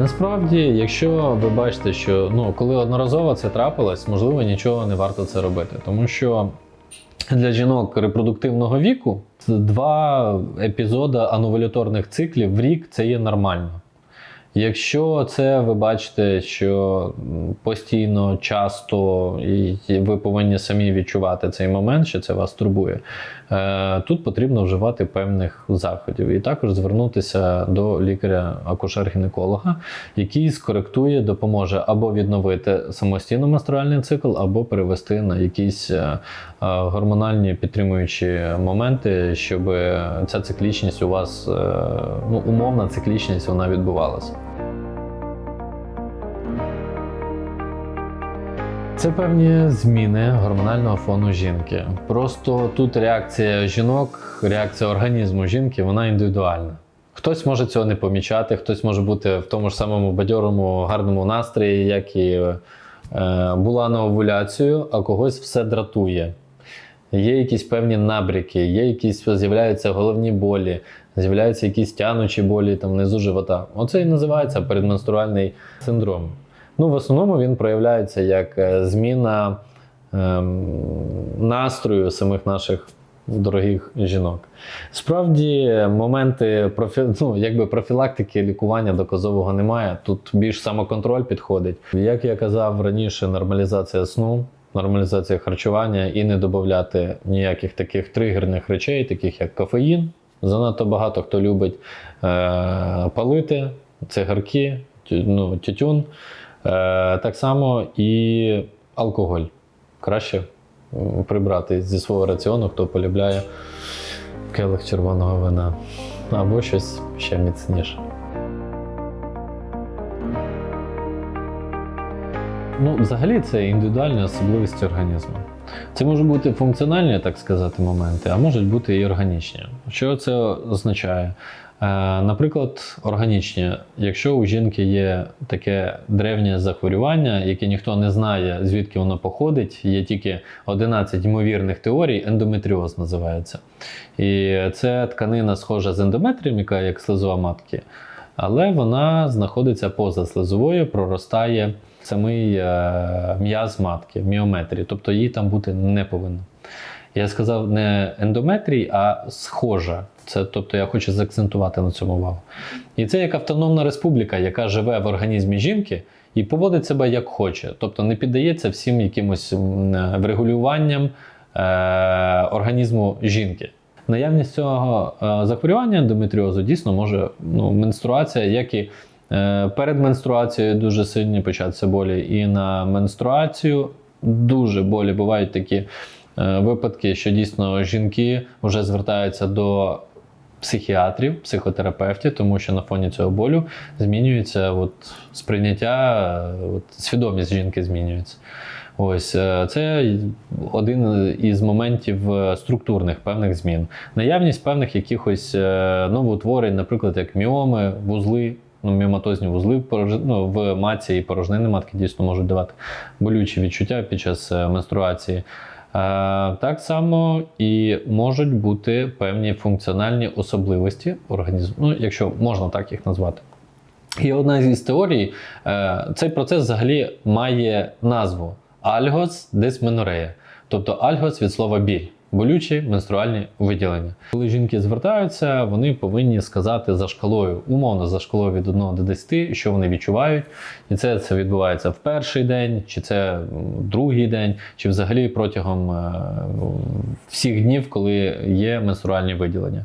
Насправді, якщо ви бачите, що ну, коли одноразово це трапилось, можливо, нічого не варто це робити. Тому що для жінок репродуктивного віку два епізоди анувуляторних циклів в рік це є нормально. Якщо це ви бачите, що постійно, часто, і ви повинні самі відчувати цей момент, що це вас турбує, е, тут потрібно вживати певних заходів. І також звернутися до лікаря-акушер-гінеколога, який скоректує, допоможе або відновити самостійно менструальний цикл, або перевести на якісь е, е, гормональні підтримуючі моменти, щоб ця циклічність у вас, ну, умовна циклічність, вона відбувалася. Це певні зміни гормонального фону жінки. Просто тут реакція жінок, реакція організму жінки, вона індивідуальна. Хтось може цього не помічати, хтось може бути в тому ж самому бадьорому, гарному настрої, як і е, була на овуляцію, а когось все дратує. Є якісь певні набряки, є якісь з'являються головні болі, з'являються якісь тянучі болі там внизу живота. Оце і називається передменструальний синдром. Ну, в основному він проявляється як е, зміна ем, настрою самих наших дорогих жінок. Справді, моменти профі... ну, якби профілактики лікування доказового немає. Тут більш самоконтроль підходить. Як я казав раніше, нормалізація сну, нормалізація харчування і не додати ніяких таких тригерних речей, таких як кофеїн. Занадто багато хто любить е- палити, цигарки, тю- ну, тютюн. Е, так само і алкоголь. Краще прибрати зі свого раціону, хто полюбляє келих червоного вина або щось ще міцніше. Ну, взагалі, це індивідуальні особливості організму. Це можуть бути функціональні, так сказати, моменти, а можуть бути і органічні. Що це означає? Е, Наприклад, органічні, якщо у жінки є таке древнє захворювання, яке ніхто не знає, звідки воно походить, є тільки 11 ймовірних теорій, ендометріоз називається. І це тканина схожа з ендометрієм, яка як слизова матки, але вона знаходиться поза слизовою, проростає самий е, м'яз матки, міометрії, тобто її там бути не повинно. Я сказав не ендометрій, а схожа. Це, тобто я хочу заакцентувати на цьому увагу. І це як автономна республіка, яка живе в організмі жінки і поводить себе як хоче, тобто не піддається всім якимось е, врегулюванням е, організму жінки. Наявність цього е, захворювання ендометріозу дійсно може ну, менструація, як і перед менструацією дуже сильні початися болі, і на менструацію дуже болі бувають такі е, випадки, що дійсно жінки вже звертаються до психіатрів, психотерапевтів, тому що на фоні цього болю змінюється от, сприйняття, е, от, свідомість жінки змінюється. Ось е, це один із моментів е, структурних певних змін. Наявність певних якихось е, новоутворень, наприклад, як міоми, вузли. Ну, міоматозні вузли в ну, в матці і порожнини матки дійсно можуть давати болючі відчуття під час е, менструації. Е, Так само і можуть бути певні функціональні особливості організму, ну, якщо можна так їх назвати. І одна зі теорій, е, цей процес взагалі має назву альгос дисменорея, тобто альгос від слова біль. Болючі менструальні виділення. Коли жінки звертаються, вони повинні сказати за шкалою, умовно за шкалою від 1 до 10, що вони відчувають. І це, це відбувається в перший день, чи це другий день, чи взагалі протягом е, всіх днів, коли є менструальні виділення.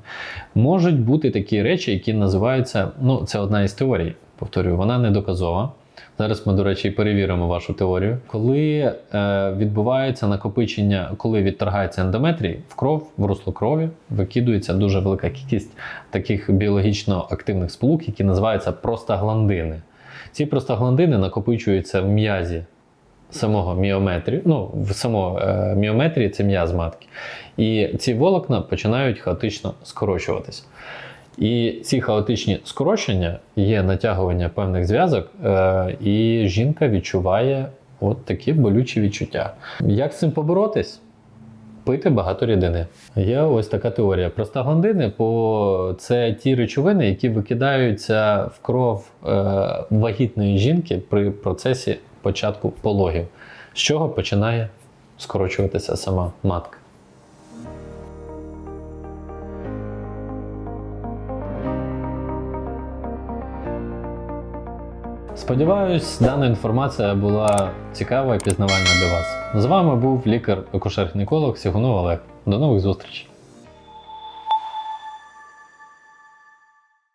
Можуть бути такі речі, які називаються, ну, це одна із теорій, повторюю, вона не доказова. Зараз ми, до речі, перевіримо вашу теорію. Коли е, відбувається накопичення, коли відторгається ендометрій, в кров, в русло крові викидується дуже велика кількість таких біологічно активних сполук, які називаються простагландини. Ці простагландини накопичуються в м'язі самого міометрії, ну, в самого е, міометрії це м'яз матки. І ці волокна починають хаотично скорочуватися. І ці хаотичні скорочення є натягування певних зв'язок, е, і жінка відчуває от такі болючі відчуття. Як з цим поборотись? пити багато рідини. Є ось така теорія. Простагландини по це ті речовини, які викидаються в кров е, вагітної жінки при процесі початку пологів, з чого починає скорочуватися сама матка. Сподіваюсь, дана інформація була цікава і пізнавальна для вас. З вами був лікар-акушер-гінеколог Сігунов Олег. До нових зустрічей!